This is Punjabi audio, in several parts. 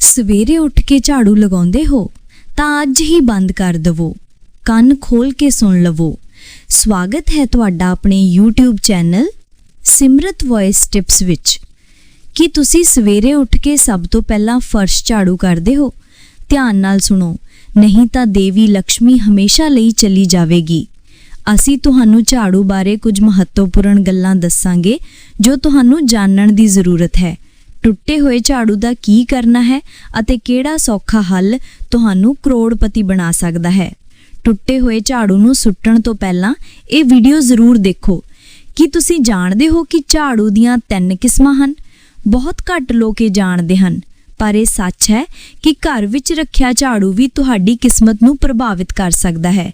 ਸਵੇਰੇ ਉੱਠ ਕੇ ਝਾੜੂ ਲਗਾਉਂਦੇ ਹੋ, ਤਾਂ ਅੱਜ ਹੀ ਬੰਦ ਕਰ ਦਵੋ। ਕੰਨ ਖੋਲ ਕੇ ਸੁਣ ਲਵੋ। ਸਵਾਗਤ ਹੈ ਤੁਹਾਡਾ ਆਪਣੇ YouTube channel Simrat voice tips ਵਿੱਚ। ਕੀ ਤੁਸੀਂ ਸਵੇਰੇ ਉੱਠ ਕੇ ਸਭ ਤੋਂ ਪਹਿਲਾਂ ਫਰਸ਼ ਝਾੜੂ ਕਰਦੇ ਹੋ? ਧਿਆਨ ਨਾਲ ਸੁਣੋ। ਨਹੀਂ ਤਾਂ ਦੇਵੀ ਲక్ష్ਮੀ ਹਮੇਸ਼ਾ ਲਈ ਚਲੀ ਜਾਵੇਗੀ। ਅਸੀਂ ਤੁਹਾਨੂੰ ਝਾੜੂ ਬਾਰੇ ਕੁਝ ਮਹੱਤਵਪੂਰਨ ਗੱਲਾਂ ਦੱਸਾਂਗੇ ਜੋ ਤੁਹਾਨੂੰ ਜਾਣਨ ਦੀ ਜ਼ਰੂਰਤ ਹੈ। ਟੁੱਟੇ ਹੋਏ ਝਾੜੂ ਦਾ ਕੀ ਕਰਨਾ ਹੈ ਅਤੇ ਕਿਹੜਾ ਸੌਖਾ ਹੱਲ ਤੁਹਾਨੂੰ ਕਰੋੜਪਤੀ ਬਣਾ ਸਕਦਾ ਹੈ। ਟੁੱਟੇ ਹੋਏ ਝਾੜੂ ਨੂੰ ਸੁੱਟਣ ਤੋਂ ਪਹਿਲਾਂ ਇਹ ਵੀਡੀਓ ਜ਼ਰੂਰ ਦੇਖੋ। ਕੀ ਤੁਸੀਂ ਜਾਣਦੇ ਹੋ ਕਿ ਝਾੜੂ ਦੀਆਂ ਤਿੰਨ ਕਿਸਮਾਂ ਹਨ? ਬਹੁਤ ਘੱਟ ਲੋਕ ਇਹ ਜਾਣਦੇ ਹਨ, ਪਰ ਇਹ ਸੱਚ ਹੈ ਕਿ ਘਰ ਵਿੱਚ ਰੱਖਿਆ ਝਾੜੂ ਵੀ ਤੁਹਾਡੀ ਕਿਸਮਤ ਨੂੰ ਪ੍ਰਭਾਵਿਤ ਕਰ ਸਕਦਾ ਹੈ।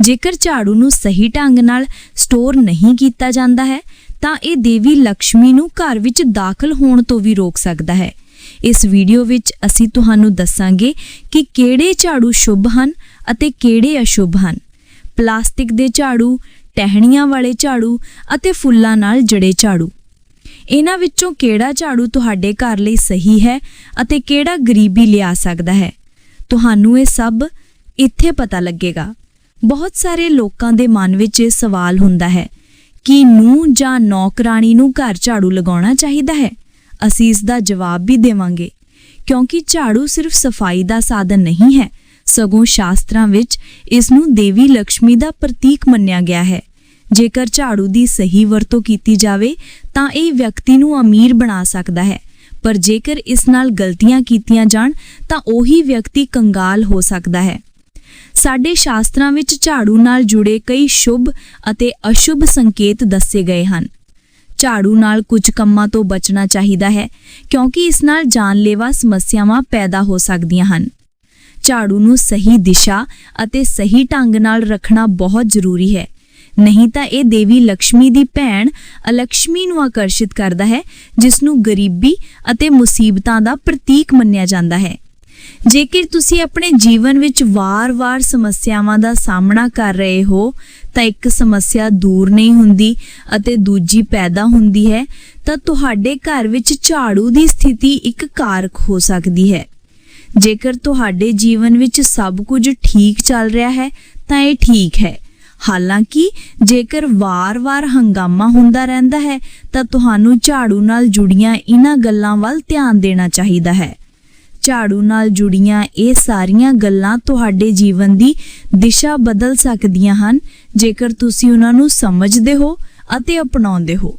ਜੇਕਰ ਝਾੜੂ ਨੂੰ ਸਹੀ ਢੰਗ ਨਾਲ ਸਟੋਰ ਨਹੀਂ ਕੀਤਾ ਜਾਂਦਾ ਹੈ ਤਾਂ ਇਹ ਦੇਵੀ ਲక్ష్ਮੀ ਨੂੰ ਘਰ ਵਿੱਚ ਦਾਖਲ ਹੋਣ ਤੋਂ ਵੀ ਰੋਕ ਸਕਦਾ ਹੈ। ਇਸ ਵੀਡੀਓ ਵਿੱਚ ਅਸੀਂ ਤੁਹਾਨੂੰ ਦੱਸਾਂਗੇ ਕਿ ਕਿਹੜੇ ਝਾੜੂ ਸ਼ੁਭ ਹਨ ਅਤੇ ਕਿਹੜੇ ਅਸ਼ੁਭ ਹਨ। ਪਲਾਸਟਿਕ ਦੇ ਝਾੜੂ, ਟਹਿਣੀਆਂ ਵਾਲੇ ਝਾੜੂ ਅਤੇ ਫੁੱਲਾਂ ਨਾਲ ਜੜੇ ਝਾੜੂ। ਇਹਨਾਂ ਵਿੱਚੋਂ ਕਿਹੜਾ ਝਾੜੂ ਤੁਹਾਡੇ ਘਰ ਲਈ ਸਹੀ ਹੈ ਅਤੇ ਕਿਹੜਾ ਗਰੀਬੀ ਲਿਆ ਸਕਦਾ ਹੈ? ਤੁਹਾਨੂੰ ਇਹ ਸਭ ਇੱਥੇ ਪਤਾ ਲੱਗੇਗਾ। ਬਹੁਤ ਸਾਰੇ ਲੋਕਾਂ ਦੇ ਮਨ ਵਿੱਚ ਇਹ ਸਵਾਲ ਹੁੰਦਾ ਹੈ ਕਿ ਨੂੰ ਜਾਂ ਨੌਕਰਾਣੀ ਨੂੰ ਘਰ ਝਾੜੂ ਲਗਾਉਣਾ ਚਾਹੀਦਾ ਹੈ? ਅਸੀਂ ਇਸ ਦਾ ਜਵਾਬ ਵੀ ਦੇਵਾਂਗੇ। ਕਿਉਂਕਿ ਝਾੜੂ ਸਿਰਫ ਸਫ਼ਾਈ ਦਾ ਸਾਧਨ ਨਹੀਂ ਹੈ, ਸਗੋਂ ਸ਼ਾਸਤਰਾਂ ਵਿੱਚ ਇਸ ਨੂੰ ਦੇਵੀ ਲక్ష్ਮੀ ਦਾ ਪ੍ਰਤੀਕ ਮੰਨਿਆ ਗਿਆ ਹੈ। ਜੇਕਰ ਝਾੜੂ ਦੀ ਸਹੀ ਵਰਤੋਂ ਕੀਤੀ ਜਾਵੇ, ਤਾਂ ਇਹ ਵਿਅਕਤੀ ਨੂੰ ਅਮੀਰ ਬਣਾ ਸਕਦਾ ਹੈ। ਪਰ ਜੇਕਰ ਇਸ ਨਾਲ ਗਲਤੀਆਂ ਕੀਤੀਆਂ ਜਾਣ, ਤਾਂ ਉਹੀ ਵਿਅਕਤੀ ਕੰਗਾਲ ਹੋ ਸਕਦਾ ਹੈ। ਸਾਡੇ ਸ਼ਾਸਤਰਾਂ ਵਿੱਚ ਝਾੜੂ ਨਾਲ ਜੁੜੇ ਕਈ ਸ਼ੁਭ ਅਤੇ ਅਸ਼ੁਭ ਸੰਕੇਤ ਦੱਸੇ ਗਏ ਹਨ। ਝਾੜੂ ਨਾਲ ਕੁਝ ਕੰਮਾਂ ਤੋਂ ਬਚਣਾ ਚਾਹੀਦਾ ਹੈ, ਕਿਉਂਕਿ ਇਸ ਨਾਲ ਜਾਨਲੇਵਾ ਸਮੱਸਿਆਵਾਂ ਪੈਦਾ ਹੋ ਸਕਦੀਆਂ ਹਨ। ਝਾੜੂ ਨੂੰ ਸਹੀ ਦਿਸ਼ਾ ਅਤੇ ਸਹੀ ਢੰਗ ਨਾਲ ਰੱਖਣਾ ਬਹੁਤ ਜ਼ਰੂਰੀ ਹੈ। ਨਹੀਂ ਤਾਂ ਇਹ ਦੇਵੀ ਲక్ష్ਮੀ ਦੀ ਭੈਣ ਅਲਕਸ਼ਮੀ ਨੂੰ ਆਕਰਸ਼ਿਤ ਕਰਦਾ ਹੈ, ਜਿਸ ਨੂੰ ਗਰੀਬੀ ਅਤੇ ਮੁਸੀਬਤਾਂ ਦਾ ਪ੍ਰਤੀਕ ਮੰਨਿਆ ਜਾਂਦਾ ਹੈ। ਜੇਕਰ ਤੁਸੀਂ ਆਪਣੇ ਜੀਵਨ ਵਿੱਚ ਵਾਰ-ਵਾਰ ਸਮੱਸਿਆਵਾਂ ਦਾ ਸਾਹਮਣਾ ਕਰ ਰਹੇ ਹੋ, ਤਾਂ ਇੱਕ ਸਮੱਸਿਆ ਦੂਰ ਨਹੀਂ ਹੁੰਦੀ ਅਤੇ ਦੂਜੀ ਪੈਦਾ ਹੁੰਦੀ ਹੈ, ਤਾਂ ਤੁਹਾਡੇ ਘਰ ਵਿੱਚ ਝਾੜੂ ਦੀ ਸਥਿਤੀ ਇੱਕ ਕਾਰਕ ਹੋ ਸਕਦੀ ਹੈ। ਜੇਕਰ ਤੁਹਾਡੇ ਜੀਵਨ ਵਿੱਚ ਸਭ ਕੁਝ ਠੀਕ ਚੱਲ ਰਿਹਾ ਹੈ, ਤਾਂ ਇਹ ਠੀਕ ਹੈ। ਹਾਲਾਂਕਿ, ਜੇਕਰ ਵਾਰ-ਵਾਰ ਹੰਗਾਮਾ ਹੁੰਦਾ ਰਹਿੰਦਾ ਹੈ, ਤਾਂ ਤੁਹਾਨੂੰ ਝਾੜੂ ਨਾਲ ਜੁੜੀਆਂ ਇਹਨਾਂ ਗੱਲਾਂ ਵੱਲ ਧਿਆਨ ਦੇਣਾ ਚਾਹੀਦਾ ਹੈ। ਝਾੜੂ ਨਾਲ ਜੁੜੀਆਂ ਇਹ ਸਾਰੀਆਂ ਗੱਲਾਂ ਤੁਹਾਡੇ ਜੀਵਨ ਦੀ ਦਿਸ਼ਾ ਬਦਲ ਸਕਦੀਆਂ ਹਨ। ਜੇਕਰ ਤੁਸੀਂ ਉਹਨਾਂ ਨੂੰ ਸਮਝਦੇ ਹੋ ਅਤੇ ਅਪਣਾਉਂਦੇ ਹੋ,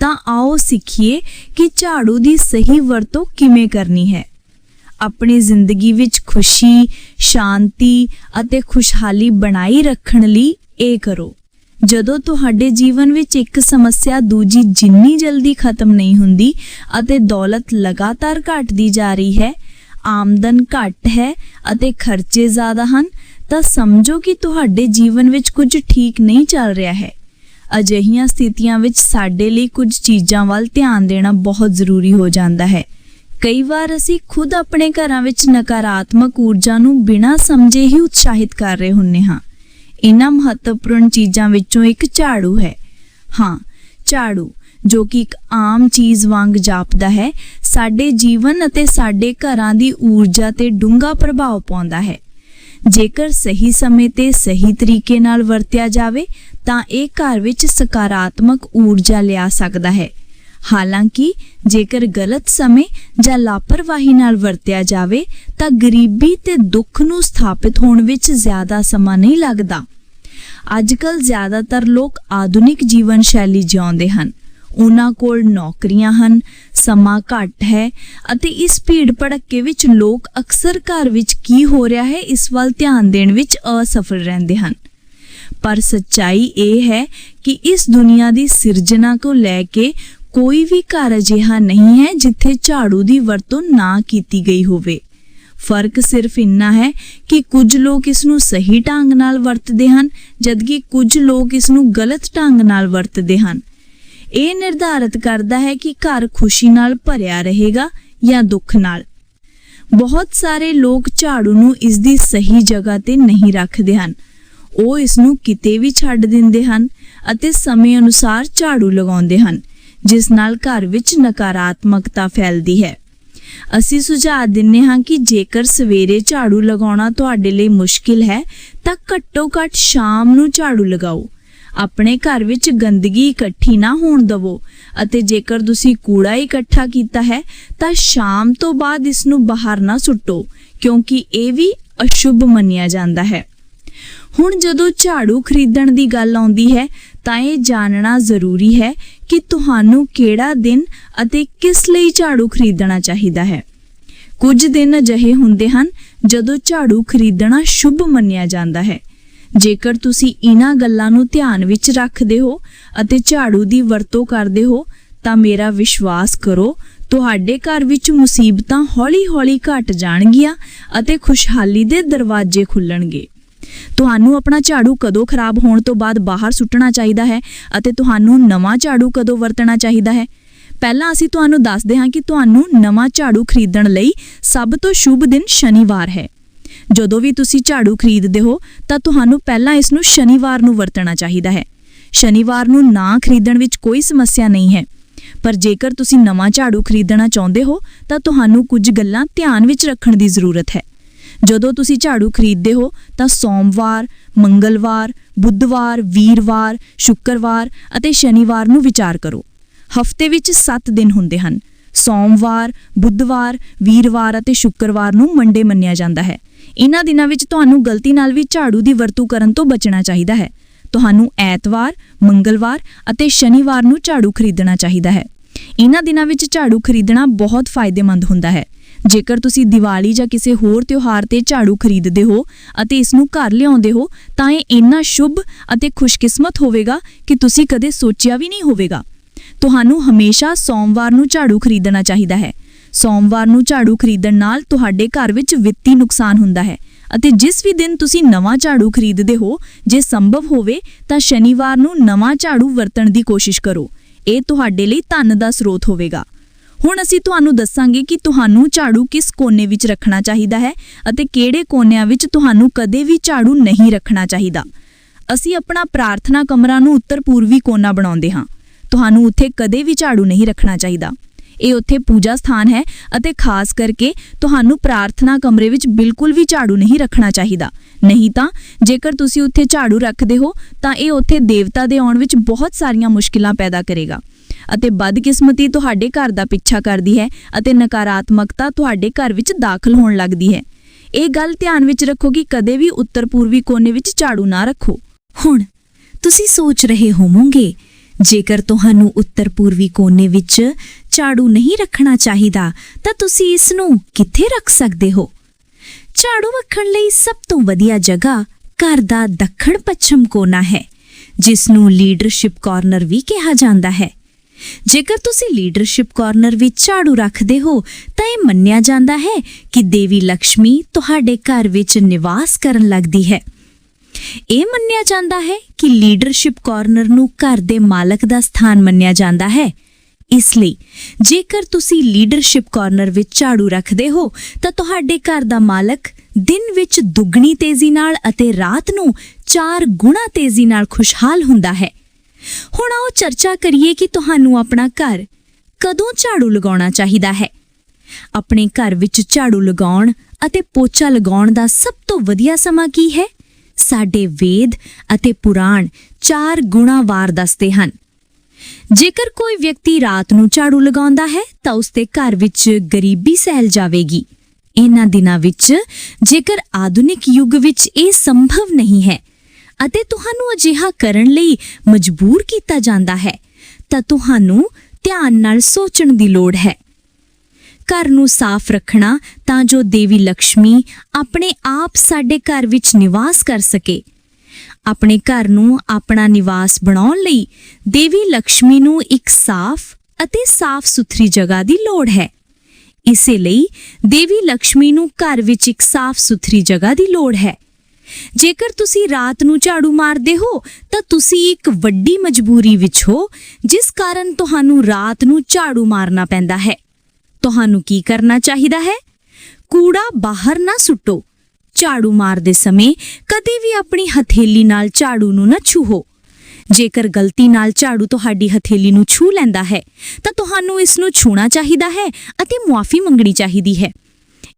ਤਾਂ ਆਓ ਸਿੱਖੀਏ ਕਿ ਝਾੜੂ ਦੀ ਸਹੀ ਵਰਤੋਂ ਕਿਵੇਂ ਕਰਨੀ ਹੈ। ਆਪਣੀ ਜ਼ਿੰਦਗੀ ਵਿੱਚ ਖੁਸ਼ੀ, ਸ਼ਾਂਤੀ ਅਤੇ ਖੁਸ਼ਹਾਲੀ ਬਣਾਈ ਰੱਖਣ ਲਈ ਇਹ ਕਰੋ। ਜਦੋਂ ਤੁਹਾਡੇ ਜੀਵਨ ਵਿੱਚ ਇੱਕ ਸਮੱਸਿਆ ਦੂਜੀ ਜਿੰਨੀ ਜਲਦੀ ਖਤਮ ਨਹੀਂ ਹੁੰਦੀ ਅਤੇ ਦੌਲਤ ਲਗਾਤਾਰ ਘਟਦੀ ਜਾ ਰਹੀ ਹੈ ਆਮਦਨ ਘੱਟ ਹੈ ਅਤੇ ਖਰਚੇ ਜ਼ਿਆਦਾ ਹਨ, ਤਾਂ ਸਮਝੋ ਕਿ ਤੁਹਾਡੇ ਜੀਵਨ ਵਿੱਚ ਕੁਝ ਠੀਕ ਨਹੀਂ ਚੱਲ ਰਿਹਾ ਹੈ। ਅਜਿਹੀਆਂ ਸਥਿਤੀਆਂ ਵਿੱਚ ਸਾਡੇ ਲਈ ਕੁਝ ਚੀਜ਼ਾਂ ਵੱਲ ਧਿਆਨ ਦੇਣਾ ਬਹੁਤ ਜ਼ਰੂਰੀ ਹੋ ਜਾਂਦਾ ਹੈ। ਕਈ ਵਾਰ ਅਸੀਂ ਖੁਦ ਆਪਣੇ ਘਰਾਂ ਵਿੱਚ ਨਕਾਰਾਤਮਕ ਊਰਜਾ ਨੂੰ ਬਿਨਾਂ ਸਮਝੇ ਹੀ ਉਤਸ਼ਾਹਿਤ ਕਰ ਰਹੇ ਹੁੰਨੇ ਹਾਂ। ਇਹਨਾਂ ਮਹੱਤਵਪੂਰਨ ਚੀਜ਼ਾਂ ਵਿੱਚੋਂ ਇੱਕ ਝਾੜੂ ਹੈ। ਹਾਂ, ਝਾੜੂ। ਜੋ ਕਿ ਇੱਕ ਆਮ ਚੀਜ਼ ਵਾਂਗ ਜਾਪਦਾ ਹੈ, ਸਾਡੇ ਜੀਵਨ ਅਤੇ ਸਾਡੇ ਘਰਾਂ ਦੀ ਊਰਜਾ ਤੇ ਡੂੰਘਾ ਪ੍ਰਭਾਵ ਪਾਉਂਦਾ ਹੈ। ਜੇਕਰ ਸਹੀ ਸਮੇਂ ਤੇ ਸਹੀ ਤਰੀਕੇ ਨਾਲ ਵਰਤਿਆ ਜਾਵੇ, ਤਾਂ ਇਹ ਘਰ ਵਿੱਚ ਸਕਾਰਾਤਮਕ ਊਰਜਾ ਲਿਆ ਸਕਦਾ ਹੈ। ਹਾਲਾਂਕਿ, ਜੇਕਰ ਗਲਤ ਸਮੇਂ ਜਾਂ ਲਾਪਰਵਾਹੀ ਨਾਲ ਵਰਤਿਆ ਜਾਵੇ, ਤਾਂ ਗਰੀਬੀ ਤੇ ਦੁੱਖ ਨੂੰ ਸਥਾਪਿਤ ਹੋਣ ਵਿੱਚ ਜ਼ਿਆਦਾ ਸਮਾਂ ਨਹੀਂ ਲੱਗਦਾ। ਅੱਜਕੱਲ ਜ਼ਿਆਦਾਤਰ ਲੋਕ ਆਧੁਨਿਕ ਜੀਵਨ ਸ਼ੈਲੀ ਜਿਉਂਦੇ ਹਨ। ਉਹਨਾਂ ਕੋਲ ਨੌਕਰੀਆਂ ਹਨ, ਸਮਾਂ ਘੱਟ ਹੈ ਅਤੇ ਇਸ ਭੀੜ ਭੜੱਕੇ ਵਿੱਚ ਲੋਕ ਅਕਸਰ ਘਰ ਵਿੱਚ ਕੀ ਹੋ ਰਿਹਾ ਹੈ, ਇਸ ਵੱਲ ਧਿਆਨ ਦੇਣ ਵਿੱਚ ਅਸਫਲ ਰਹਿੰਦੇ ਹਨ। ਪਰ ਸੱਚਾਈ ਇਹ ਹੈ ਕਿ ਇਸ ਦੁਨੀਆ ਦੀ ਸਿਰਜਣਾ ਤੋਂ ਲੈ ਕੇ ਕੋਈ ਵੀ ਘਰ ਅਜਿਹਾ ਨਹੀਂ ਹੈ ਜਿੱਥੇ ਝਾੜੂ ਦੀ ਵਰਤੋਂ ਨਾ ਕੀਤੀ ਗਈ ਹੋਵੇ। ਫ਼ਰਕ ਸਿਰਫ ਇੰਨਾ ਹੈ ਕਿ ਕੁਝ ਲੋਕ ਇਸ ਨੂੰ ਸਹੀ ਢੰਗ ਨਾਲ ਵਰਤਦੇ ਹਨ, ਜਦਕਿ ਕੁਝ ਲੋਕ ਇਸ ਨੂੰ ਗਲਤ ਢੰਗ ਨਾਲ ਵਰਤਦੇ ਹਨ। ਇਹ ਨਿਰਧਾਰਤ ਕਰਦਾ ਹੈ ਕਿ ਘਰ ਖੁਸ਼ੀ ਨਾਲ ਭਰਿਆ ਰਹੇਗਾ ਜਾਂ ਦੁੱਖ ਨਾਲ। ਬਹੁਤ ਸਾਰੇ ਲੋਕ ਝਾੜੂ ਨੂੰ ਇਸ ਦੀ ਸਹੀ ਜਗ੍ਹਾ ਤੇ ਨਹੀਂ ਰੱਖਦੇ ਹਨ। ਉਹ ਇਸ ਨੂੰ ਕਿਤੇ ਵੀ ਛੱਡ ਦਿੰਦੇ ਹਨ ਅਤੇ ਸਮੇਂ ਅਨੁਸਾਰ ਝਾੜੂ ਲਗਾਉਂਦੇ ਹਨ, ਜਿਸ ਨਾਲ ਘਰ ਵਿੱਚ ਨਕਾਰਾਤਮਕਤਾ ਫੈਲਦੀ ਹੈ। ਅਸੀਂ ਸੁਝਾਅ ਦਿੰਨੇ ਹਾਂ ਕਿ ਜੇਕਰ ਸਵੇਰੇ ਝਾੜੂ ਲਗਾਉਣਾ ਤੁਹਾਡੇ ਲਈ ਮੁਸ਼ਕਿਲ ਹੈ, ਤਾਂ ਘੱਟੋ-ਘੱਟ ਸ਼ਾਮ ਨੂੰ ਝਾੜੂ ਲਗਾਓ। ਆਪਣੇ ਘਰ ਵਿੱਚ ਗੰਦਗੀ ਇਕੱਠੀ ਨਾ ਹੋਣ ਦਿਵੋ। ਅਤੇ ਜੇਕਰ ਤੁਸੀਂ ਕੂੜਾ ਇਕੱਠਾ ਕੀਤਾ ਹੈ, ਤਾਂ ਸ਼ਾਮ ਤੋਂ ਬਾਅਦ ਇਸ ਨੂੰ ਬਾਹਰ ਨਾ ਸੁੱਟੋ, ਕਿਉਂਕਿ ਇਹ ਵੀ ਅਸ਼ੁਭ ਮੰਨਿਆ ਜਾਂਦਾ ਹੈ। ਹੁਣ ਜਦੋਂ ਝਾੜੂ ਖਰੀਦਣ ਦੀ ਗੱਲ ਆਉਂਦੀ ਹੈ, ਤਾਂ ਇਹ ਜਾਣਨਾ ਜ਼ਰੂਰੀ ਹੈ ਕਿ ਤੁਹਾਨੂੰ ਕਿਹੜਾ ਦਿਨ ਅਤੇ ਕਿਸ ਲਈ ਝਾੜੂ ਖਰੀਦਣਾ ਚਾਹੀਦਾ ਹੈ। ਕੁਝ ਦਿਨ ਅਜਿਹੇ ਹੁੰਦੇ ਹਨ, ਜਦੋਂ ਝਾੜੂ ਖਰੀਦਣਾ ਸ਼ੁਭ ਮੰਨਿਆ ਜਾਂਦਾ ਹੈ। ਜੇਕਰ ਤੁਸੀਂ ਇਹਨਾਂ ਗੱਲਾਂ ਨੂੰ ਧਿਆਨ ਵਿੱਚ ਰੱਖਦੇ ਹੋ ਅਤੇ ਝਾੜੂ ਦੀ ਵਰਤੋਂ ਕਰਦੇ ਹੋ, ਤਾਂ ਮੇਰਾ ਵਿਸ਼ਵਾਸ ਕਰੋ, ਤੁਹਾਡੇ ਘਰ ਵਿੱਚ ਮੁਸੀਬਤਾਂ ਹੌਲੀ-ਹੌਲੀ ਘਟ ਜਾਣਗੀਆਂ ਅਤੇ ਖੁਸ਼ਹਾਲੀ ਦੇ ਦਰਵਾਜ਼ੇ ਖੁੱਲਣਗੇ। ਤੁਹਾਨੂੰ ਆਪਣਾ ਝਾੜੂ ਕਦੋਂ ਖਰਾਬ ਹੋਣ ਤੋਂ ਬਾਅਦ ਬਾਹਰ ਸੁੱਟਣਾ ਚਾਹੀਦਾ ਹੈ ਅਤੇ ਤੁਹਾਨੂੰ ਨਵਾਂ ਝਾੜੂ ਕਦੋਂ ਵਰਤਣਾ ਚਾਹੀਦਾ ਹੈ? ਪਹਿਲਾਂ ਅਸੀਂ ਤੁਹਾਨੂੰ ਦੱਸਦੇ ਹਾਂ ਕਿ ਤੁਹਾਨੂੰ ਨਵਾਂ ਝਾੜੂ ਖਰੀਦਣ ਲਈ ਸਭ ਤੋਂ ਸ਼ੁਭ ਦਿਨ ਸ਼ਨੀਵਾਰ ਹੈ। ਜਦੋਂ ਵੀ ਤੁਸੀਂ ਝਾੜੂ ਖਰੀਦਦੇ ਹੋ, ਤਾਂ ਤੁਹਾਨੂੰ ਪਹਿਲਾਂ ਇਸ ਨੂੰ ਸ਼ਨੀਵਾਰ ਨੂੰ ਵਰਤਣਾ ਚਾਹੀਦਾ ਹੈ। ਸ਼ਨੀਵਾਰ ਨੂੰ ਨਾ ਖਰੀਦਣ ਵਿੱਚ ਕੋਈ ਸਮੱਸਿਆ ਨਹੀਂ ਹੈ। ਪਰ ਜੇਕਰ ਤੁਸੀਂ ਨਵਾਂ ਝਾੜੂ ਖਰੀਦਣਾ ਚਾਹੁੰਦੇ ਹੋ, ਤਾਂ ਤੁਹਾਨੂੰ ਕੁਝ ਗੱਲਾਂ ਧਿਆਨ ਵਿੱਚ ਰੱਖਣ ਦੀ ਜ਼ਰੂਰਤ ਹੈ। ਜਦੋਂ ਤੁਸੀਂ ਝਾੜੂ ਖਰੀਦਦੇ ਹੋ, ਤਾਂ ਸੋਮਵਾਰ, ਮੰਗਲਵਾਰ, ਬੁੱਧਵਾਰ, ਵੀਰਵਾਰ, ਸ਼ੁੱਕਰਵਾਰ ਅਤੇ ਸ਼ਨੀਵਾਰ ਨੂੰ ਵਿਚਾਰ ਕਰੋ। ਹਫ਼ਤੇ ਵਿੱਚ 7 ਦਿਨ ਹੁੰਦੇ ਹਨ। ਸੋਮਵਾਰ, ਬੁੱਧਵਾਰ, ਵੀਰਵਾਰ ਅਤੇ ਸ਼ੁੱਕਰਵਾਰ ਨੂੰ ਮੰਡੇ ਮੰਨਿਆ ਜਾਂਦਾ ਹੈ। ਇਹਨਾਂ ਦਿਨਾਂ ਵਿੱਚ ਤੁਹਾਨੂੰ ਗਲਤੀ ਨਾਲ ਵੀ ਝਾੜੂ ਦੀ ਵਰਤੋਂ ਕਰਨ ਤੋਂ ਬਚਣਾ ਚਾਹੀਦਾ ਹੈ। ਤੁਹਾਨੂੰ ਐਤਵਾਰ, ਮੰਗਲਵਾਰ ਅਤੇ ਸ਼ਨੀਵਾਰ ਨੂੰ ਝਾੜੂ ਖਰੀਦਣਾ ਚਾਹੀਦਾ ਹੈ। ਇਹਨਾਂ ਦਿਨਾਂ ਵਿੱਚ ਝਾੜੂ ਖਰੀਦਣਾ ਬਹੁਤ ਫਾਇਦੇਮੰਦ ਹੁੰਦਾ ਹੈ। ਜੇਕਰ ਤੁਸੀਂ ਦੀਵਾਲੀ ਜਾਂ ਕਿਸੇ ਹੋਰ ਤਿਉਹਾਰ ਤੇ ਝਾੜੂ ਖਰੀਦਦੇ ਹੋ ਅਤੇ ਇਸ ਨੂੰ ਘਰ ਲਿਆਉਂਦੇ ਹੋ, ਤਾਂ ਇਹ ਇੰਨਾ ਸ਼ੁਭ ਅਤੇ ਖੁਸ਼ਕਿਸਮਤ ਹੋਵੇਗਾ ਕਿ ਤੁਸੀਂ ਕਦੇ ਸੋਚਿਆ ਵੀ ਨਹੀਂ ਹੋਵੇਗਾ। ਤੁਹਾਨੂੰ ਹਮੇਸ਼ਾ ਸੋਮਵਾਰ ਨੂੰ ਝਾੜੂ ਖਰੀਦਣਾ ਚਾਹੀਦਾ ਹੈ। ਸੋਮਵਾਰ ਨੂੰ ਝਾੜੂ ਖਰੀਦਣ ਨਾਲ ਤੁਹਾਡੇ ਘਰ ਵਿੱਚ ਵਿੱਤੀ ਨੁਕਸਾਨ ਹੁੰਦਾ ਹੈ ਅਤੇ ਜਿਸ ਵੀ ਦਿਨ ਤੁਸੀਂ ਨਵਾਂ ਝਾੜੂ ਖਰੀਦਦੇ ਹੋ, ਜੇ ਸੰਭਵ ਹੋਵੇ, ਤਾਂ ਸ਼ਨੀਵਾਰ ਨੂੰ ਨਵਾਂ ਝਾੜੂ ਵਰਤਣ ਦੀ ਕੋਸ਼ਿਸ਼ ਕਰੋ। ਇਹ ਤੁਹਾਡੇ ਲਈ ਧਨ ਦਾ ਸਰੋਤ ਹੋਵੇਗਾ। ਹੁਣ ਅਸੀਂ ਤੁਹਾਨੂੰ ਦੱਸਾਂਗੇ ਕਿ ਤੁਹਾਨੂੰ ਝਾੜੂ ਕਿਸ ਕੋਨੇ ਵਿੱਚ ਰੱਖਣਾ ਚਾਹੀਦਾ ਹੈ ਅਤੇ ਕਿਹੜੇ ਕੋਨਿਆਂ ਵਿੱਚ ਤੁਹਾਨੂੰ ਕਦੇ ਵੀ ਝਾੜੂ ਨਹੀਂ ਰੱਖਣਾ ਚਾਹੀਦਾ। ਅਸੀਂ ਆਪਣਾ ਪ੍ਰਾਰਥਨਾ ਕਮਰਾ ਨੂੰ ਉੱਤਰ ਪੂਰਬੀ ਕੋਨਾ ਬਣਾਉਂਦੇ ਹਾਂ। ਤੁਹਾਨੂੰ ਉੱਥੇ ਕਦੇ ਵੀ ਝਾੜੂ ਨਹੀਂ ਰੱਖਣਾ ਚਾਹੀਦਾ। ਇਹ ਉੱਥੇ ਪੂਜਾ ਸਥਾਨ ਹੈ ਅਤੇ ਖਾਸ ਕਰਕੇ ਤੁਹਾਨੂੰ ਪ੍ਰਾਰਥਨਾ ਕਮਰੇ ਵਿੱਚ ਬਿਲਕੁਲ ਵੀ ਝਾੜੂ ਨਹੀਂ ਰੱਖਣਾ ਚਾਹੀਦਾ। ਨਹੀਂ ਤਾਂ ਜੇਕਰ ਤੁਸੀਂ ਉੱਥੇ ਝਾੜੂ ਰੱਖਦੇ ਹੋ, ਤਾਂ ਇਹ ਉੱਥੇ ਦੇਵਤਾ ਦੇ ਆਉਣ ਵਿੱਚ ਬਹੁਤ ਸਾਰੀਆਂ ਮੁਸ਼ਕਿਲਾਂ ਪੈਦਾ ਕਰੇਗਾ। ਅਤੇ ਬਦਕਿਸਮਤੀ ਤੁਹਾਡੇ ਘਰ ਦਾ ਪਿੱਛਾ ਕਰਦੀ ਹੈ ਅਤੇ ਨਕਾਰਾਤਮਕਤਾ ਤੁਹਾਡੇ ਘਰ ਵਿੱਚ ਦਾਖਲ ਹੋਣ ਲੱਗਦੀ ਹੈ। ਇਹ ਗੱਲ ਧਿਆਨ ਵਿੱਚ ਰੱਖੋ ਕਿ ਕਦੇ ਵੀ ਉੱਤਰ ਪੂਰਬੀ ਕੋਨੇ ਵਿੱਚ ਝਾੜੂ ਨਾ ਰੱਖੋ। ਹੁਣ, ਤੁਸੀਂ ਸੋਚ ਰਹੇ ਹੋਵੋਗੇ, ਜੇਕਰ ਤੁਹਾਨੂੰ ਉੱਤਰ ਪੂਰਬੀ ਕੋਨੇ ਵਿੱਚ ਝਾੜੂ ਨਹੀਂ ਰੱਖਣਾ ਚਾਹੀਦਾ, ਤਾਂ ਤੁਸੀਂ ਇਸ ਨੂੰ ਕਿੱਥੇ ਰੱਖ ਸਕਦੇ ਹੋ? ਝਾੜੂ ਰੱਖਣ ਲਈ ਸਭ ਤੋਂ ਵਧੀਆ ਜਗ੍ਹਾ ਘਰ ਦਾ ਦੱਖਣ ਪੱਛਮ ਕੋਨਾ ਹੈ ਜਿਸ ਨੂੰ ਲੀਡਰਸ਼ਿਪ ਕਾਰਨਰ ਵੀ ਕਿਹਾ ਜਾਂਦਾ ਹੈ। ਜੇਕਰ ਤੁਸੀਂ ਲੀਡਰਸ਼ਿਪ ਕਾਰਨਰ ਵਿੱਚ ਝਾੜੂ ਰੱਖਦੇ ਹੋ, ਤਾਂ ਇਹ ਮੰਨਿਆ ਜਾਂਦਾ ਹੈ ਕਿ ਦੇਵੀ ਲక్ష్ਮੀ ਤੁਹਾਡੇ ਘਰ ਵਿੱਚ ਨਿਵਾਸ ਕਰਨ ਲੱਗਦੀ ਹੈ। ਇਹ ਮੰਨਿਆ ਜਾਂਦਾ ਹੈ ਕਿ ਲੀਡਰਸ਼ਿਪ ਕਾਰਨਰ ਨੂੰ ਘਰ ਦੇ ਮਾਲਕ ਦਾ ਸਥਾਨ ਮੰਨਿਆ ਜਾਂਦਾ ਹੈ। ਇਸ ਲਈ। ਜੇਕਰ ਤੁਸੀਂ ਲੀਡਰਸ਼ਿਪ ਕਾਰਨਰ ਵਿੱਚ ਝਾੜੂ ਰੱਖਦੇ ਹੋ, ਤਾਂ ਤੁਹਾਡੇ ਘਰ ਦਾ ਮਾਲਕ ਦਿਨ ਵਿੱਚ ਦੁੱਗਣੀ ਤੇਜ਼ੀ ਨਾਲ ਅਤੇ ਰਾਤ ਨੂੰ 4 ਗੁਣਾ ਤੇਜ਼ੀ ਨਾਲ ਖੁਸ਼ਹਾਲ ਹੁੰਦਾ ਹੈ। ਹੁਣ ਆਓ ਚਰਚਾ ਕਰੀਏ ਕਿ ਤੁਹਾਨੂੰ ਆਪਣਾ ਘਰ ਕਦੋਂ ਝਾੜੂ ਲਗਾਉਣਾ ਚਾਹੀਦਾ ਹੈ। ਆਪਣੇ ਘਰ ਵਿੱਚ ਝਾੜੂ ਲਗਾਉਣ ਅਤੇ ਪੋਚਾ ਲਗਾਉਣ ਦਾ ਸਭ ਤੋਂ ਵਧੀਆ ਸਮਾਂ ਕੀ ਹੈ? ਸਾਡੇ ਵੇਦ ਅਤੇ ਪੁਰਾਣ ਚਾਰ ਗੁਣਾ ਵਾਰ ਦੱਸਦੇ ਹਨ। ਜੇਕਰ ਕੋਈ ਵਿਅਕਤੀ ਰਾਤ ਨੂੰ ਝਾੜੂ ਲਗਾਉਂਦਾ ਹੈ, ਤਾਂ ਉਸਦੇ ਘਰ ਵਿੱਚ ਗਰੀਬੀ ਸਹਿਲ ਜਾਵੇਗੀ। ਇਹਨਾਂ ਦਿਨਾਂ ਵਿੱਚ ਜੇਕਰ ਆਧੁਨਿਕ ਯੁੱਗ ਵਿੱਚ ਇਹ ਸੰਭਵ ਨਹੀਂ ਹੈ ਅਤੇ ਤੁਹਾਨੂੰ ਅਜਿਹਾ ਕਰਨ ਲਈ ਮਜਬੂਰ ਕੀਤਾ ਜਾਂਦਾ ਹੈ, ਤਾਂ ਤੁਹਾਨੂੰ ਧਿਆਨ ਨਾਲ ਸੋਚਣ ਦੀ ਲੋੜ ਹੈ। ਘਰ ਨੂੰ ਸਾਫ਼ ਰੱਖਣਾ ਤਾਂ ਜੋ ਦੇਵੀ ਲక్ష్ਮੀ ਆਪਣੇ ਆਪ ਸਾਡੇ ਘਰ ਵਿੱਚ ਨਿਵਾਸ ਕਰ ਸਕੇ। ਆਪਣੇ ਘਰ ਨੂੰ ਆਪਣਾ ਨਿਵਾਸ ਬਣਾਉਣ ਲਈ ਦੇਵੀ ਲక్ష్ਮੀ ਨੂੰ ਇੱਕ ਸਾਫ਼ ਅਤੇ ਸਾਫ਼ ਸੁਥਰੀ ਜਗ੍ਹਾ ਦੀ ਲੋੜ ਹੈ। ਇਸੇ ਲਈ ਦੇਵੀ ਲక్ష్ਮੀ ਨੂੰ ਘਰ ਵਿੱਚ ਇੱਕ ਸਾਫ਼ ਸੁਥਰੀ ਜਗ੍ਹਾ ਦੀ ਲੋੜ ਹੈ। ਜੇਕਰ ਤੁਸੀਂ ਰਾਤ ਨੂੰ ਝਾੜੂ ਮਾਰਦੇ ਹੋ, ਤਾਂ ਤੁਸੀਂ ਇੱਕ ਵੱਡੀ ਮਜਬੂਰੀ ਵਿੱਚ ਹੋ, ਜਿਸ ਕਾਰਨ ਤੁਹਾਨੂੰ ਰਾਤ ਨੂੰ ਝਾੜੂ ਮਾਰਨਾ ਪੈਂਦਾ ਹੈ। ਤੁਹਾਨੂੰ ਕੀ ਕਰਨਾ ਚਾਹੀਦਾ ਹੈ? ਕੂੜਾ ਬਾਹਰ ਨਾ ਸੁੱਟੋ। ਝਾੜੂ ਮਾਰਦੇ ਸਮੇਂ ਕਦੇ ਵੀ ਆਪਣੀ ਹਥੇਲੀ ਨਾਲ ਝਾੜੂ ਨੂੰ ਨਾ ਛੂਹੋ। ਜੇਕਰ ਗਲਤੀ ਨਾਲ ਝਾੜੂ ਤੁਹਾਡੀ ਹਥੇਲੀ ਨੂੰ ਛੂ ਲੈਂਦਾ ਹੈ, ਤਾਂ ਤੁਹਾਨੂੰ ਇਸ ਨੂੰ ਛੂਣਾ ਚਾਹੀਦਾ ਹੈ ਅਤੇ ਮੁਆਫੀ ਮੰਗਣੀ ਚਾਹੀਦੀ ਹੈ।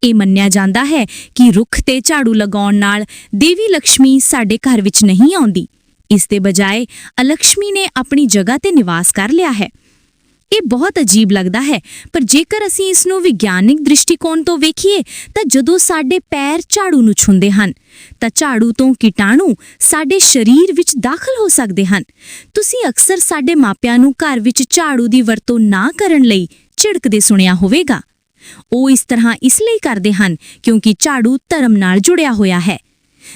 ਇਹ ਮੰਨਿਆ ਜਾਂਦਾ ਹੈ ਕਿ ਰੁੱਖ ਤੇ ਝਾੜੂ ਲਗਾਉਣ ਨਾਲ ਦੇਵੀ ਲక్ష్ਮੀ ਸਾਡੇ ਘਰ ਵਿੱਚ ਨਹੀਂ ਆਉਂਦੀ। ਇਸ ਦੇ ਬਜਾਏ ਅਲਕਸ਼ਮੀ ਨੇ ਆਪਣੀ ਜਗ੍ਹਾ ਤੇ ਨਿਵਾਸ ਕਰ ਲਿਆ ਹੈ। ਇਹ ਬਹੁਤ ਅਜੀਬ ਲੱਗਦਾ ਹੈ। ਪਰ ਜੇਕਰ ਅਸੀਂ ਇਸ ਨੂੰ ਵਿਗਿਆਨਿਕ ਦ੍ਰਿਸ਼ਟੀਕੋਣ ਤੋਂ ਵੇਖੀਏ, ਤਾਂ ਜਦੋਂ ਸਾਡੇ ਪੈਰ ਝਾੜੂ ਨੂੰ ਛੁੰਦੇ ਹਨ, ਤਾਂ ਝਾੜੂ ਤੋਂ ਕੀਟਾਣੂ ਸਾਡੇ ਸਰੀਰ ਵਿੱਚ ਦਾਖਲ ਹੋ ਸਕਦੇ ਹਨ। ਤੁਸੀਂ ਅਕਸਰ ਸਾਡੇ ਮਾਪਿਆਂ ਨੂੰ ਘਰ ਵਿੱਚ ਝਾੜੂ ਦੀ ਵਰਤੋਂ ਨਾ ਕਰਨ ਲਈ ਝਿੜਕਦੇ ਸੁਣਿਆ ਹੋਵੇਗਾ। ਉਹ ਇਸ ਤਰ੍ਹਾਂ ਇਸ ਲਈ ਕਰਦੇ ਹਨ ਕਿਉਂਕਿ ਝਾੜੂ ਧਰਮ ਨਾਲ ਜੁੜਿਆ ਹੋਇਆ ਹੈ।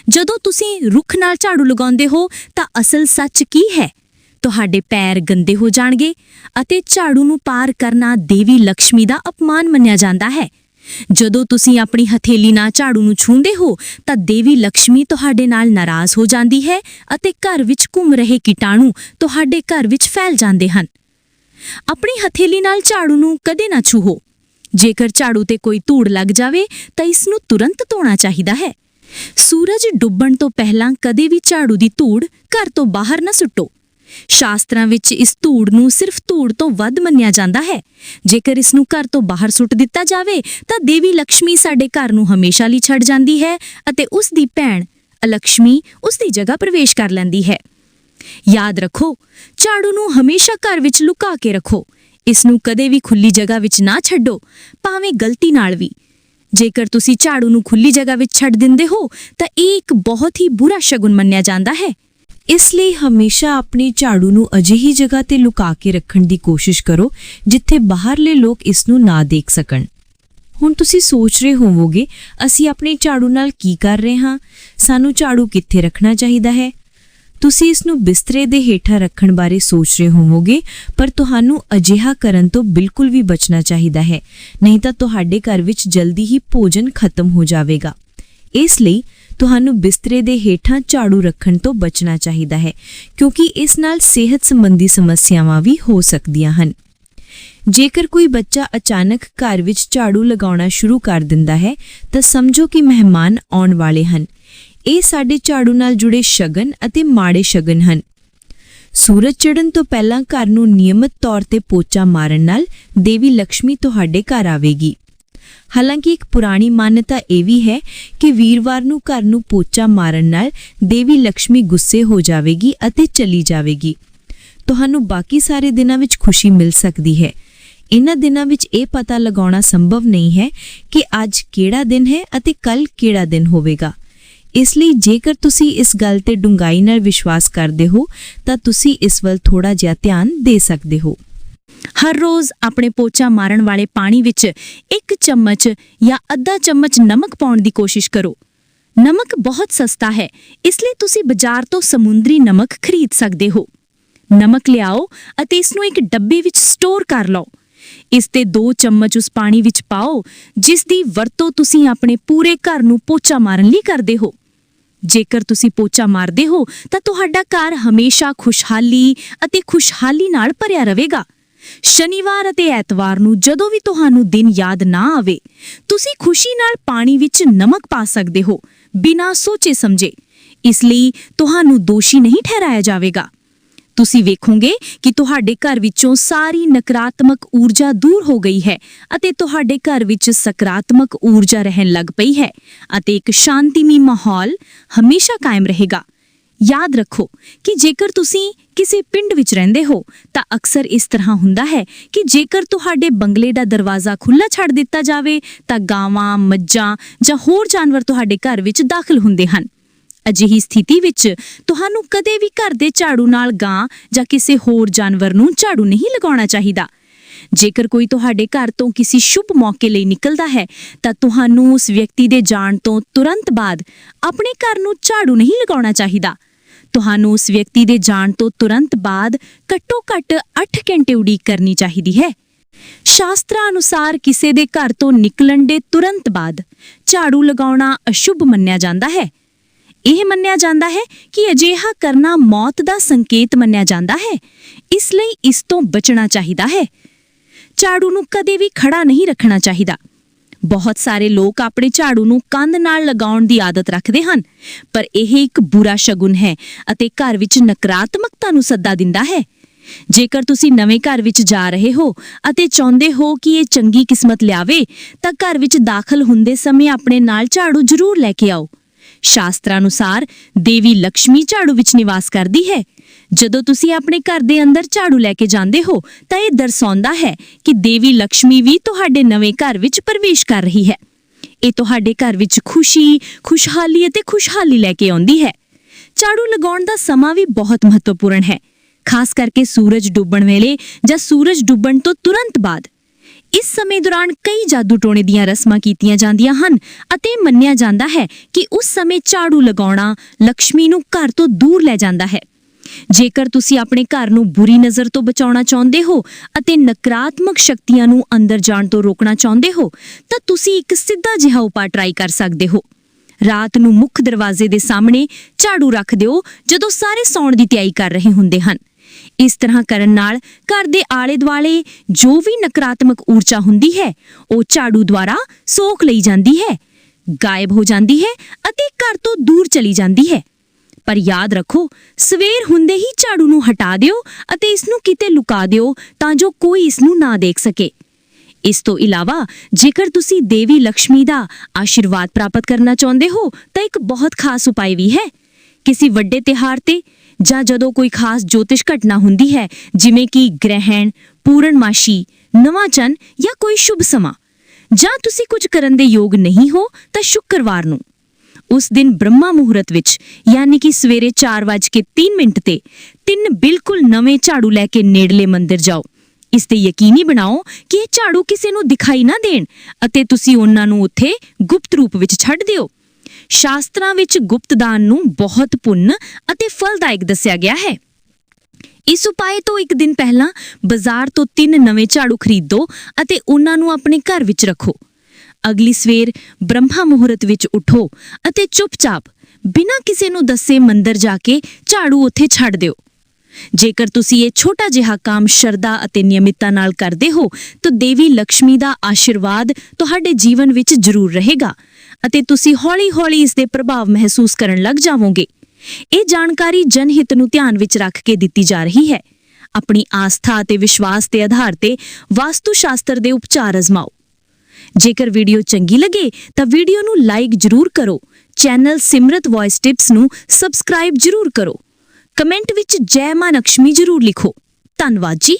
ਜਦੋਂ ਤੁਸੀਂ ਰੁੱਖ ਨਾਲ ਝਾੜੂ ਲਗਾਉਂਦੇ ਹੋ, ਤਾਂ ਅਸਲ ਸੱਚ ਕੀ ਹੈ? ਤੁਹਾਡੇ ਪੈਰ ਗੰਦੇ ਹੋ ਜਾਣਗੇ ਅਤੇ ਝਾੜੂ ਨੂੰ ਪਾਰ ਕਰਨਾ ਦੇਵੀ ਲక్ష్ਮੀ ਦਾ ਅਪਮਾਨ ਮੰਨਿਆ ਜਾਂਦਾ ਹੈ। ਜਦੋਂ ਤੁਸੀਂ ਆਪਣੀ ਹਥੇਲੀ ਨਾਲ ਝਾੜੂ ਨੂੰ ਛੂੰਦੇ ਹੋ, ਤਾਂ ਦੇਵੀ ਲక్ష్ਮੀ ਤੁਹਾਡੇ ਨਾਲ ਨਾਰਾਜ਼ ਹੋ ਜਾਂਦੀ ਹੈ ਅਤੇ ਘਰ ਵਿੱਚ ਘੁੰਮ ਰਹੇ ਕੀਟਾਣੂ ਤੁਹਾਡੇ ਘਰ ਵਿੱਚ ਫੈਲ ਜਾਂਦੇ ਹਨ। ਆਪਣੀ ਹਥੇਲੀ ਨਾਲ ਝਾੜੂ ਨੂੰ ਕਦੇ ਨਾ ਛੂਹੋ। ਜੇਕਰ ਝਾੜੂ ਤੇ ਕੋਈ ਧੂੜ ਲੱਗ ਜਾਵੇ, ਤਾਂ ਇਸ ਨੂੰ ਤੁਰੰਤ ਧੋਣਾ ਚਾਹੀਦਾ ਹੈ। ਸੂਰਜ ਡੁੱਬਣ ਤੋਂ ਪਹਿਲਾਂ ਕਦੇ ਵੀ ਝਾੜੂ ਦੀ ਧੂੜ ਘਰ ਤੋਂ ਬਾਹਰ ਨਾ ਸੁੱਟੋ। ਸ਼ਾਸਤਰਾਂ ਵਿੱਚ ਇਸ ਧੂੜ ਨੂੰ ਸਿਰਫ ਧੂੜ ਤੋਂ ਵੱਧ ਮੰਨਿਆ ਜਾਂਦਾ ਹੈ। ਜੇਕਰ ਇਸ ਨੂੰ ਘਰ ਤੋਂ ਬਾਹਰ ਸੁੱਟ ਦਿੱਤਾ ਜਾਵੇ, ਤਾਂ ਦੇਵੀ ਲక్ష్ਮੀ ਸਾਡੇ ਘਰ ਨੂੰ ਹਮੇਸ਼ਾ ਲਈ ਛੱਡ ਜਾਂਦੀ ਹੈ ਅਤੇ ਉਸ ਦੀ ਭੈਣ ਅਲਕਸ਼ਮੀ ਉਸ ਦੀ ਜਗ੍ਹਾ ਪ੍ਰਵੇਸ਼ ਕਰ ਲੈਂਦੀ ਹੈ। ਯਾਦ ਰੱਖੋ, ਝਾੜੂ ਨੂੰ ਹਮੇਸ਼ਾ ਘਰ ਵਿੱਚ ਲੁਕਾ ਕੇ ਰੱਖੋ। ਇਸ ਨੂੰ ਕਦੇ ਵੀ ਖੁੱਲੀ ਜਗ੍ਹਾ ਵਿੱਚ ਨਾ ਛੱਡੋ, ਭਾਵੇਂ ਗਲਤੀ ਨਾਲ ਵੀ। ਜੇਕਰ ਤੁਸੀਂ ਝਾੜੂ ਨੂੰ ਖੁੱਲੀ ਜਗ੍ਹਾ ਵਿੱਚ ਛੱਡ ਦਿੰਦੇ ਹੋ, ਤਾਂ ਇਹ ਇੱਕ ਬਹੁਤ ਹੀ ਬੁਰਾ ਸ਼ਗੁਨ ਮੰਨਿਆ ਜਾਂਦਾ ਹੈ। ਇਸ ਲਈ ਹਮੇਸ਼ਾ ਆਪਣੀ ਝਾੜੂ ਨੂੰ ਅਜਿਹੀ ਜਗ੍ਹਾ ਤੇ ਲੁਕਾ ਕੇ ਰੱਖਣ ਦੀ ਕੋਸ਼ਿਸ਼ ਕਰੋ, ਜਿੱਥੇ ਬਾਹਰਲੇ ਲੋਕ ਇਸ ਨੂੰ ਨਾ ਦੇਖ ਸਕਣ। ਹੁਣ ਤੁਸੀਂ ਸੋਚ ਰਹੇ ਹੋਵੋਗੇ, ਅਸੀਂ ਆਪਣੇ ਝਾੜੂ ਨਾਲ ਕੀ ਕਰ ਰਹੇ ਹਾਂ? ਸਾਨੂੰ ਝਾੜੂ ਕਿੱਥੇ ਰੱਖਣਾ ਚਾਹੀਦਾ ਹੈ? ਤੁਸੀਂ ਇਸ ਨੂੰ ਬਿਸਤਰੇ ਦੇ ਹੇਠਾਂ ਰੱਖਣ ਬਾਰੇ ਸੋਚ ਰਹੇ ਹੋਵੋਗੇ, ਪਰ ਤੁਹਾਨੂੰ ਅਜਿਹਾ ਕਰਨ ਤੋਂ ਬਿਲਕੁਲ ਵੀ ਬਚਣਾ ਚਾਹੀਦਾ ਹੈ। ਨਹੀਂ ਤਾਂ ਤੁਹਾਡੇ ਘਰ ਵਿੱਚ ਜਲਦੀ ਹੀ ਭੋਜਨ ਖਤਮ ਹੋ ਜਾਵੇਗਾ। ਇਸ ਲਈ ਤੁਹਾਨੂੰ ਬਿਸਤਰੇ ਦੇ ਹੇਠਾਂ ਝਾੜੂ ਰੱਖਣ ਤੋਂ ਬਚਣਾ ਚਾਹੀਦਾ ਹੈ, ਕਿਉਂਕਿ ਇਸ ਨਾਲ ਸਿਹਤ ਸੰਬੰਧੀ ਸਮੱਸਿਆਵਾਂ ਵੀ ਹੋ ਸਕਦੀਆਂ ਹਨ। ਜੇਕਰ ਕੋਈ ਬੱਚਾ ਅਚਾਨਕ ਘਰ ਵਿੱਚ ਝਾੜੂ ਲਗਾਉਣਾ ਸ਼ੁਰੂ ਕਰ ਦਿੰਦਾ ਹੈ, ਤਾਂ ਸਮਝੋ ਕਿ ਮਹਿਮਾਨ ਆਉਣ ਵਾਲੇ ਹਨ। ਇਹ ਸਾਡੇ ਝਾੜੂ ਨਾਲ ਜੁੜੇ ਸ਼ਗਨ ਅਤੇ ਮਾੜੇ ਸ਼ਗਨ ਹਨ। ਸੂਰਜ ਚੜ੍ਹਨ ਤੋਂ ਪਹਿਲਾਂ ਘਰ ਨੂੰ ਨਿਯਮਤ ਤੌਰ ਤੇ ਪੋਚਾ ਮਾਰਨ ਨਾਲ ਦੇਵੀ ਲక్ష్ਮੀ ਤੁਹਾਡੇ ਘਰ ਆਵੇਗੀ। ਹਾਲਾਂਕਿ ਇੱਕ ਪੁਰਾਣੀ ਮਾਨਤਾ ਇਹ ਵੀ ਹੈ ਕਿ ਵੀਰਵਾਰ ਨੂੰ ਘਰ ਨੂੰ ਪੋਚਾ ਮਾਰਨ ਨਾਲ ਦੇਵੀ ਲక్ష్ਮੀ ਗੁੱਸੇ ਹੋ ਜਾਵੇਗੀ ਅਤੇ ਚਲੀ ਜਾਵੇਗੀ। ਤੁਹਾਨੂੰ ਬਾਕੀ ਸਾਰੇ ਦਿਨਾਂ ਵਿੱਚ ਖੁਸ਼ੀ ਮਿਲ ਸਕਦੀ ਹੈ। ਇਹਨਾਂ ਦਿਨਾਂ ਵਿੱਚ ਇਹ ਪਤਾ ਲਗਾਉਣਾ ਸੰਭਵ ਨਹੀਂ ਹੈ ਕਿ ਅੱਜ ਕਿਹੜਾ ਦਿਨ ਹੈ ਅਤੇ ਕੱਲ ਕਿਹੜਾ ਦਿਨ ਹੋਵੇਗਾ। ਇਸ ਲਈ ਜੇਕਰ ਤੁਸੀਂ ਇਸ ਗੱਲ ਤੇ ਡੂੰਘਾਈ ਨਾਲ ਵਿਸ਼ਵਾਸ ਕਰਦੇ ਹੋ, ਤਾਂ ਤੁਸੀਂ ਇਸ ਵੱਲ ਥੋੜਾ ਜਿਹਾ ਧਿਆਨ ਦੇ ਸਕਦੇ ਹੋ। ਹਰ ਰੋਜ਼ ਆਪਣੇ ਪੋਚਾ ਮਾਰਨ ਵਾਲੇ ਪਾਣੀ ਵਿੱਚ ਇੱਕ ਚਮਚ ਜਾਂ ਅੱਧਾ ਚਮਚ ਨਮਕ ਪਾਉਣ ਦੀ ਕੋਸ਼ਿਸ਼ ਕਰੋ। ਨਮਕ ਬਹੁਤ ਸਸਤਾ ਹੈ, ਇਸ ਲਈ ਤੁਸੀਂ ਬਾਜ਼ਾਰ ਤੋਂ ਸਮੁੰਦਰੀ ਨਮਕ ਖਰੀਦ ਸਕਦੇ ਹੋ। ਨਮਕ ਲਿਆਓ ਅਤੇ ਇਸ ਨੂੰ ਇੱਕ ਡੱਬੇ ਵਿੱਚ ਸਟੋਰ ਕਰ ਲਓ। ਇਸ ਤੇ 2 ਚਮਚ ਉਸ ਪਾਣੀ ਵਿੱਚ ਪਾਓ, ਜਿਸ ਦੀ ਵਰਤੋਂ ਤੁਸੀਂ ਆਪਣੇ ਪੂਰੇ ਘਰ ਨੂੰ ਪੋਚਾ ਮਾਰਨ ਲਈ ਕਰਦੇ ਹੋ। ਜੇਕਰ ਤੁਸੀਂ ਪੋਚਾ ਮਾਰਦੇ ਹੋ, ਤਾਂ ਤੁਹਾਡਾ ਘਰ ਹਮੇਸ਼ਾ ਖੁਸ਼ਹਾਲੀ ਅਤੇ ਖੁਸ਼ਹਾਲੀ ਨਾਲ ਭਰਿਆ ਰਹੇਗਾ। ਸ਼ਨੀਵਾਰ ਅਤੇ ਐਤਵਾਰ ਨੂੰ ਜਦੋਂ ਵੀ ਤੁਹਾਨੂੰ ਦਿਨ ਯਾਦ ਨਾ ਆਵੇ, ਤੁਸੀਂ ਖੁਸ਼ੀ ਨਾਲ ਪਾਣੀ ਵਿੱਚ ਨਮਕ ਪਾ ਸਕਦੇ ਹੋ, ਬਿਨਾਂ ਸੋਚੇ ਸਮਝੇ। ਇਸ ਲਈ ਤੁਹਾਨੂੰ ਦੋਸ਼ੀ ਨਹੀਂ ਠਹਿਰਾਇਆ ਜਾਵੇਗਾ। ਤੁਸੀਂ ਵੇਖੋਗੇ ਕਿ ਤੁਹਾਡੇ ਘਰ ਵਿੱਚੋਂ ਸਾਰੀ ਨਕਾਰਾਤਮਕ ਊਰਜਾ ਦੂਰ ਹੋ ਗਈ ਹੈ ਅਤੇ ਤੁਹਾਡੇ ਘਰ ਵਿੱਚ ਸਕਾਰਾਤਮਕ ਊਰਜਾ ਰਹਿਣ ਲੱਗ ਪਈ ਹੈ ਅਤੇ ਇੱਕ ਸ਼ਾਂਤੀਮਈ ਮਾਹੌਲ ਹਮੇਸ਼ਾ ਕਾਇਮ ਰਹੇਗਾ। ਯਾਦ ਰੱਖੋ ਕਿ ਜੇਕਰ ਤੁਸੀਂ ਕਿਸੇ ਪਿੰਡ ਵਿੱਚ ਰਹਿੰਦੇ ਹੋ, ਤਾਂ ਅਕਸਰ ਇਸ ਤਰ੍ਹਾਂ ਹੁੰਦਾ ਹੈ ਕਿ ਜੇਕਰ ਤੁਹਾਡੇ ਬੰਗਲੇ ਦਾ ਦਰਵਾਜ਼ਾ ਖੁੱਲਾ ਛੱਡ ਦਿੱਤਾ ਜਾਵੇ, ਤਾਂ ਗਾਵਾਂ, ਮੱਝਾਂ ਜਾਂ ਹੋਰ ਜਾਨਵਰ ਤੁਹਾਡੇ ਘਰ ਵਿੱਚ ਦਾਖਲ ਹੁੰਦੇ ਹਨ। ਅਜਿਹੀ ਸਥਿਤੀ ਵਿੱਚ ਤੁਹਾਨੂੰ ਕਦੇ ਵੀ ਘਰ ਦੇ ਝਾੜੂ ਨਾਲ ਗਾਂ ਜਾਂ ਕਿਸੇ ਹੋਰ ਜਾਨਵਰ ਨੂੰ ਝਾੜੂ ਨਹੀਂ ਲਗਾਉਣਾ ਚਾਹੀਦਾ। ਜੇਕਰ ਕੋਈ ਤੁਹਾਡੇ ਘਰ ਤੋਂ ਕਿਸੇ ਸ਼ੁਭ ਮੌਕੇ ਲਈ ਨਿਕਲਦਾ ਹੈ, ਤਾਂ ਤੁਹਾਨੂੰ ਉਸ ਵਿਅਕਤੀ ਦੇ ਜਾਣ ਤੋਂ ਤੁਰੰਤ ਬਾਅਦ ਆਪਣੇ ਘਰ ਨੂੰ ਝਾੜੂ ਨਹੀਂ ਲਗਾਉਣਾ ਚਾਹੀਦਾ। ਤੁਹਾਨੂੰ ਉਸ ਵਿਅਕਤੀ ਦੇ ਜਾਣ ਤੋਂ ਤੁਰੰਤ ਬਾਅਦ ਘੱਟੋ-ਘੱਟ 8 ਘੰਟੇ ਉਡੀਕ ਕਰਨੀ ਚਾਹੀਦੀ ਹੈ। ਸ਼ਾਸਤਰਾਂ ਅਨੁਸਾਰ ਕਿਸੇ ਦੇ ਘਰ ਤੋਂ ਨਿਕਲਣ ਦੇ ਤੁਰੰਤ ਬਾਅਦ ਝਾੜੂ ਲਗਾਉਣਾ ਅਸ਼ੁਭ ਮੰਨਿਆ ਜਾਂਦਾ ਹੈ। ਇਹ ਮੰਨਿਆ ਜਾਂਦਾ ਹੈ ਕਿ ਅਜਿਹਾ ਕਰਨਾ ਮੌਤ ਦਾ ਸੰਕੇਤ ਮੰਨਿਆ ਜਾਂਦਾ ਹੈ। ਇਸ ਲਈ ਇਸ ਤੋਂ ਬਚਣਾ ਚਾਹੀਦਾ ਹੈ। ਝਾੜੂ ਨੂੰ ਕਦੇ ਵੀ ਖੜਾ ਨਹੀਂ ਰੱਖਣਾ ਚਾਹੀਦਾ। ਬਹੁਤ ਸਾਰੇ ਲੋਕ ਆਪਣੇ ਝਾੜੂ ਨੂੰ ਕੰਧ ਨਾਲ ਲਗਾਉਣ ਦੀ ਆਦਤ ਰੱਖਦੇ ਹਨ। ਪਰ ਇਹ ਇੱਕ ਬੁਰਾ ਸ਼ਗੁਨ ਹੈ ਅਤੇ ਘਰ ਵਿੱਚ ਨਕਾਰਾਤਮਕਤਾ ਨੂੰ ਸੱਦਾ ਦਿੰਦਾ ਹੈ। ਜੇਕਰ ਤੁਸੀਂ ਨਵੇਂ ਘਰ ਵਿੱਚ ਜਾ ਰਹੇ ਹੋ ਅਤੇ ਚਾਹੁੰਦੇ ਹੋ ਕਿ ਇਹ ਚੰਗੀ ਕਿਸਮਤ ਲਿਆਵੇ, ਤਾਂ ਘਰ ਵਿੱਚ ਦਾਖਲ ਹੁੰਦੇ ਸਮੇਂ ਆਪਣੇ ਨਾਲ ਝਾੜੂ ਜ਼ਰੂਰ ਲੈ ਕੇ ਆਓ। ਸ਼ਾਸਤਰ ਅਨੁਸਾਰ ਦੇਵੀ ਲక్ష్ਮੀ ਝਾੜੂ ਵਿੱਚ ਨਿਵਾਸ ਕਰਦੀ ਹੈ। ਜਦੋਂ ਤੁਸੀਂ ਆਪਣੇ ਘਰ ਦੇ ਅੰਦਰ ਝਾੜੂ ਲੈ ਕੇ ਜਾਂਦੇ ਹੋ, ਤਾਂ ਇਹ ਦਰਸਾਉਂਦਾ ਹੈ ਕਿ ਦੇਵੀ ਲక్ష్ਮੀ ਵੀ ਤੁਹਾਡੇ ਨਵੇਂ ਘਰ ਵਿੱਚ ਪ੍ਰਵੇਸ਼ ਕਰ ਰਹੀ ਹੈ। ਇਹ ਤੁਹਾਡੇ ਘਰ ਵਿੱਚ ਖੁਸ਼ੀ, ਖੁਸ਼ਹਾਲੀ ਅਤੇ ਖੁਸ਼ਹਾਲੀ ਲੈ ਕੇ ਆਉਂਦੀ ਹੈ। ਝਾੜੂ ਲਗਾਉਣ ਦਾ ਸਮਾਂ ਵੀ ਬਹੁਤ ਮਹੱਤਵਪੂਰਨ ਹੈ। ਖਾਸ ਕਰਕੇ ਸੂਰਜ ਡੁੱਬਣ ਵੇਲੇ ਜਾਂ ਸੂਰਜ ਡੁੱਬਣ ਤੋਂ ਤੁਰੰਤ ਬਾਅਦ। ਇਸ ਸਮੇਂ ਦੌਰਾਨ ਕਈ ਜਾਦੂ ਟੋਣੇ ਦੀਆਂ ਰਸਮਾਂ ਕੀਤੀਆਂ ਜਾਂਦੀਆਂ ਹਨ ਅਤੇ ਮੰਨਿਆ ਜਾਂਦਾ ਹੈ ਕਿ ਉਸ ਸਮੇਂ ਝਾੜੂ ਲਗਾਉਣਾ ਲక్ష్ਮੀ ਨੂੰ ਘਰ ਤੋਂ ਦੂਰ ਲੈ ਜਾਂਦਾ ਹੈ। ਜੇਕਰ ਤੁਸੀਂ ਆਪਣੇ ਘਰ ਨੂੰ ਬੁਰੀ ਨਜ਼ਰ ਤੋਂ ਬਚਾਉਣਾ ਚਾਹੁੰਦੇ ਹੋ ਅਤੇ ਨਕਾਰਾਤਮਕ ਸ਼ਕਤੀਆਂ ਨੂੰ ਅੰਦਰ ਜਾਣ ਤੋਂ ਰੋਕਣਾ ਚਾਹੁੰਦੇ ਹੋ, ਤਾਂ ਤੁਸੀਂ ਇੱਕ ਸਿੱਧਾ ਜਿਹਾ ਉਪਾਅ ਟਰਾਈ ਕਰ ਸਕਦੇ ਹੋ। ਰਾਤ ਨੂੰ ਮੁੱਖ ਦਰਵਾਜ਼ੇ ਦੇ ਸਾਹਮਣੇ ਝਾੜੂ ਰੱਖ ਦਿਓ ਜਦੋਂ ਸਾਰੇ ਸੌਣ ਦੀ ਤਿਆਰੀ ਕਰ ਰਹੇ ਹੁੰਦੇ ਹਨ। ਇਸ ਤਰ੍ਹਾਂ ਕਰਨ ਨਾਲ ਘਰ ਦੇ ਆਲੇ-ਦੁਆਲੇ ਜੋ ਵੀ ਨਕਾਰਾਤਮਕ ਊਰਜਾ ਹੁੰਦੀ ਹੈ, ਉਹ ਝਾੜੂ ਦੁਆਰਾ ਸੋਖ ਲਈ ਜਾਂਦੀ ਹੈ, ਗਾਇਬ ਹੋ ਜਾਂਦੀ ਹੈ ਅਤੇ ਘਰ ਤੋਂ ਦੂਰ ਚਲੀ ਜਾਂਦੀ ਹੈ। ਪਰ ਯਾਦ ਰੱਖੋ, ਸਵੇਰ ਹੁੰਦੇ ਹੀ ਝਾੜੂ ਨੂੰ ਹਟਾ ਦਿਓ ਅਤੇ ਇਸ ਨੂੰ ਕਿਤੇ ਲੁਕਾ ਦਿਓ ਤਾਂ ਜੋ ਕੋਈ ਇਸ ਨੂੰ ਨਾ ਦੇਖ ਸਕੇ। ਇਸ ਤੋਂ ਇਲਾਵਾ, ਜੇਕਰ ਤੁਸੀਂ ਦੇਵੀ ਲక్ష్ਮੀ ਦਾ ਆਸ਼ੀਰਵਾਦ ਪ੍ਰਾਪਤ ਕਰਨਾ ਚਾਹੁੰਦੇ ਹੋ, ਤਾਂ ਇੱਕ ਬਹੁਤ ਖਾਸ ਉਪਾਅ ਵੀ ਹੈ। ਕਿਸੇ ਵੱਡੇ ਤਿਹਾਰ ਤੇ ਜਾਂ ਜਦੋਂ ਕੋਈ ਖਾਸ ਜੋਤਿਸ਼ ਘਟਨਾ ਹੁੰਦੀ ਹੈ, ਜਿਵੇਂ ਕਿ ਗ੍ਰਹਿਣ, ਪੂਰਨਮਾਸ਼ੀ, ਨਵਾਂ ਚੰਨ ਜਾਂ ਕੋਈ ਸ਼ੁਭ ਸਮਾਂ, ਜਾਂ ਤੁਸੀਂ ਕੁਝ ਕਰਨ ਦੇ ਯੋਗ ਨਹੀਂ ਹੋ, ਤਾਂ ਸ਼ੁੱਕਰਵਾਰ ਨੂੰ। ਉਸ ਦਿਨ ਬ੍ਰਹਮਾ ਮੁਹੂਰਤ ਵਿੱਚ, ਯਾਨੀ ਕਿ ਸਵੇਰੇ 4:03 ਮਿੰਟ ਤੇ, ਤਿੰਨ ਬਿਲਕੁਲ ਨਵੇਂ ਝਾੜੂ ਲੈ ਕੇ ਨੇੜਲੇ ਮੰਦਿਰ ਜਾਓ। ਇਸ ਤੇ ਯਕੀਨੀ ਬਣਾਓ ਕਿ ਇਹ ਝਾੜੂ ਕਿਸੇ ਨੂੰ ਦਿਖਾਈ ਨਾ ਦੇਣ ਅਤੇ ਤੁਸੀਂ ਉਹਨਾਂ ਨੂੰ ਉੱਥੇ ਗੁਪਤ ਰੂਪ ਵਿੱਚ ਛੱਡ ਦਿਓ। ਸ਼ਾਸਤਰਾਂ ਵਿੱਚ ਗੁਪਤਦਾਨ ਨੂੰ ਬਹੁਤ ਪੁੰਨ ਅਤੇ ਫਲਦਾਇਕ ਦੱਸਿਆ ਗਿਆ ਹੈ। ਇਸ ਉਪਾਏ ਤੋਂ ਇੱਕ ਦਿਨ ਪਹਿਲਾਂ ਬਾਜ਼ਾਰ ਤੋਂ ਤਿੰਨ ਨਵੇਂ ਝਾੜੂ ਖਰੀਦੋ ਅਤੇ ਉਹਨਾਂ ਨੂੰ ਆਪਣੇ ਘਰ ਵਿੱਚ ਰੱਖੋ। ਅਗਲੀ ਸਵੇਰ ਬ੍ਰਹਮਾ ਮੁਹੂਰਤ ਵਿੱਚ ਉਠੋ ਅਤੇ ਚੁੱਪਚਾਪ ਬਿਨਾਂ ਕਿਸੇ ਨੂੰ ਦੱਸੇ ਮੰਦਰ ਜਾ ਕੇ ਝਾੜੂ ਉੱਥੇ ਛੱਡ ਦਿਓ। ਜੇਕਰ ਤੁਸੀਂ ਇਹ ਛੋਟਾ ਜਿਹਾ ਕੰਮ ਸ਼ਰਧਾ ਅਤੇ ਨਿਯਮਿਤਤਾ ਨਾਲ ਕਰਦੇ ਹੋ, ਤਾਂ ਦੇਵੀ ਲక్ష్ਮੀ ਦਾ ਆਸ਼ੀਰਵਾਦ ਤੁਹਾਡੇ ਜੀਵਨ ਵਿੱਚ ਜ਼ਰੂਰ ਰਹੇਗਾ। ਅਤੇ ਤੁਸੀਂ ਹੌਲੀ-ਹੌਲੀ ਇਸ ਦੇ ਪ੍ਰਭਾਵ ਮਹਿਸੂਸ ਕਰਨ ਲੱਗ ਜਾਵੋਗੇ। ਇਹ ਜਾਣਕਾਰੀ ਜਨਹਿਤ ਨੂੰ ਧਿਆਨ ਵਿੱਚ ਰੱਖ ਕੇ ਦਿੱਤੀ ਜਾ ਰਹੀ ਹੈ। ਆਪਣੀ ਆਸਥਾ ਅਤੇ ਵਿਸ਼ਵਾਸ ਦੇ ਆਧਾਰ ਤੇ ਵਾਸਤੂ ਸ਼ਾਸਤਰ ਦੇ ਉਪਚਾਰ ਅਜ਼ਮਾਓ। ਜੇਕਰ ਵੀਡੀਓ ਚੰਗੀ ਲੱਗੇ ਤਾਂ ਵੀਡੀਓ ਨੂੰ ਲਾਈਕ ਜਰੂਰ ਕਰੋ। ਚੈਨਲ ਸਿਮਰਤ ਵੌਇਸ ਟਿਪਸ ਨੂੰ ਸਬਸਕ੍ਰਾਈਬ ਜਰੂਰ ਕਰੋ। ਕਮੈਂਟ ਵਿੱਚ ਜੈ ਮਾਂ ਲక్ష్ਮੀ ਜਰੂਰ ਲਿਖੋ। ਧੰਨਵਾਦ ਜੀ।